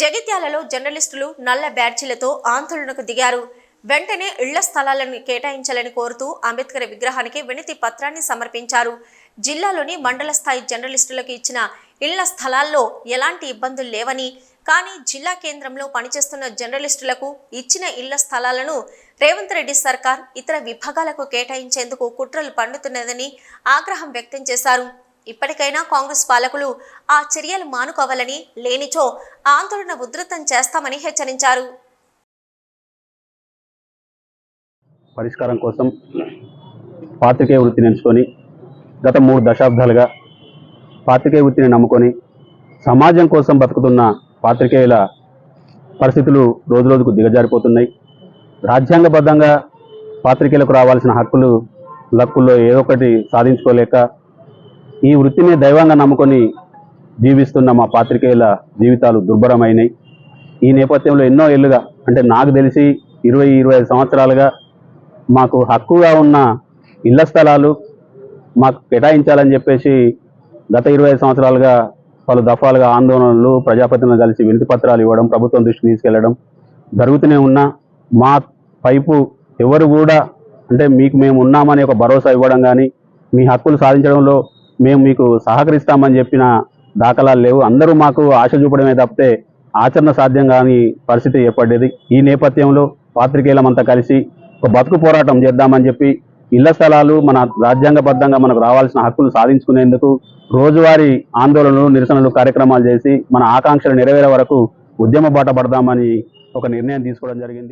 జగిత్యాలలో జర్నలిస్టులు నల్ల బ్యాడ్జీలతో ఆందోళనకు దిగారు. వెంటనే ఇళ్ళ స్థలాలను కేటాయించాలని కోరుతూ అంబేద్కర్ విగ్రహానికి వినతి పత్రాన్ని సమర్పించారు. జిల్లాలోని మండల స్థాయి జర్నలిస్టులకు ఇచ్చిన ఇళ్ళ స్థలాల్లో ఎలాంటి ఇబ్బందులు లేవని కానీ జిల్లా కేంద్రంలో పనిచేస్తున్న జర్నలిస్టులకు ఇచ్చిన ఇళ్ళ స్థలాలను రేవంత్ రెడ్డి సర్కార్ ఇతర విభాగాలకు కేటాయించేందుకు కుట్రలు పండుతున్నదని ఆగ్రహం వ్యక్తం చేశారు. ఇప్పటికైనా కాంగ్రెస్ పాలకులు ఆ చర్యలు మానుకోవాలని లేనిచో ఆందోళన ఉధృతం చేస్తామని హెచ్చరించారు. పరిష్కారం కోసం పాత్రికేయ వృత్తిని ఎంచుకొని గత మూడు దశాబ్దాలుగా పాత్రికేయ వృత్తిని నమ్ముకొని సమాజం కోసం బతుకుతున్న పాత్రికేయుల పరిస్థితులు రోజు రోజుకు దిగజారిపోతున్నాయి. రాజ్యాంగబద్ధంగా పాత్రికేయులకు రావాల్సిన హక్కులు లక్కుల్లో ఏదో ఒకటి సాధించుకోలేక ఈ వృత్తిని దైవంగా నమ్ముకొని జీవిస్తున్న మా పాత్రికేయుల జీవితాలు దుర్భరమైనాయి. ఈ నేపథ్యంలో ఎన్నో ఏళ్ళుగా అంటే నాకు తెలిసి ఇరవై ఇరవై ఐదు సంవత్సరాలుగా మాకు హక్కుగా ఉన్న ఇళ్ళ స్థలాలు మాకు కేటాయించాలని చెప్పేసి గత ఇరవై ఐదు సంవత్సరాలుగా పలు దఫాలుగా ఆందోళనలు ప్రజాపతిని కలిసి వినతి పత్రాలు ఇవ్వడం ప్రభుత్వం దృష్టికి తీసుకెళ్ళడం జరుగుతూనే ఉన్నా మా పైపు ఎవరు కూడా అంటే మీకు మేము ఉన్నామని ఒక భరోసా ఇవ్వడం కానీ మీ హక్కులు సాధించడంలో మేము మీకు సహకరిస్తామని చెప్పిన దాఖలాలు లేవు. అందరూ మాకు ఆశ చూపడమే తప్పితే ఆచరణ సాధ్యం కాని పరిస్థితి ఏర్పడేది ఈ నేపథ్యంలో పాత్రికేయులమంతా కలిసి ఒక బతుకు పోరాటం చేద్దామని చెప్పి ఇళ్ళ స్థలాలు మన రాజ్యాంగబద్ధంగా మనకు రావాల్సిన హక్కులు సాధించుకునేందుకు రోజువారీ ఆందోళనలు నిరసనలు కార్యక్రమాలు చేసి మన ఆకాంక్షలు నెరవేరే వరకు ఉద్యమ బాట పడదామని ఒక నిర్ణయం తీసుకోవడం జరిగింది.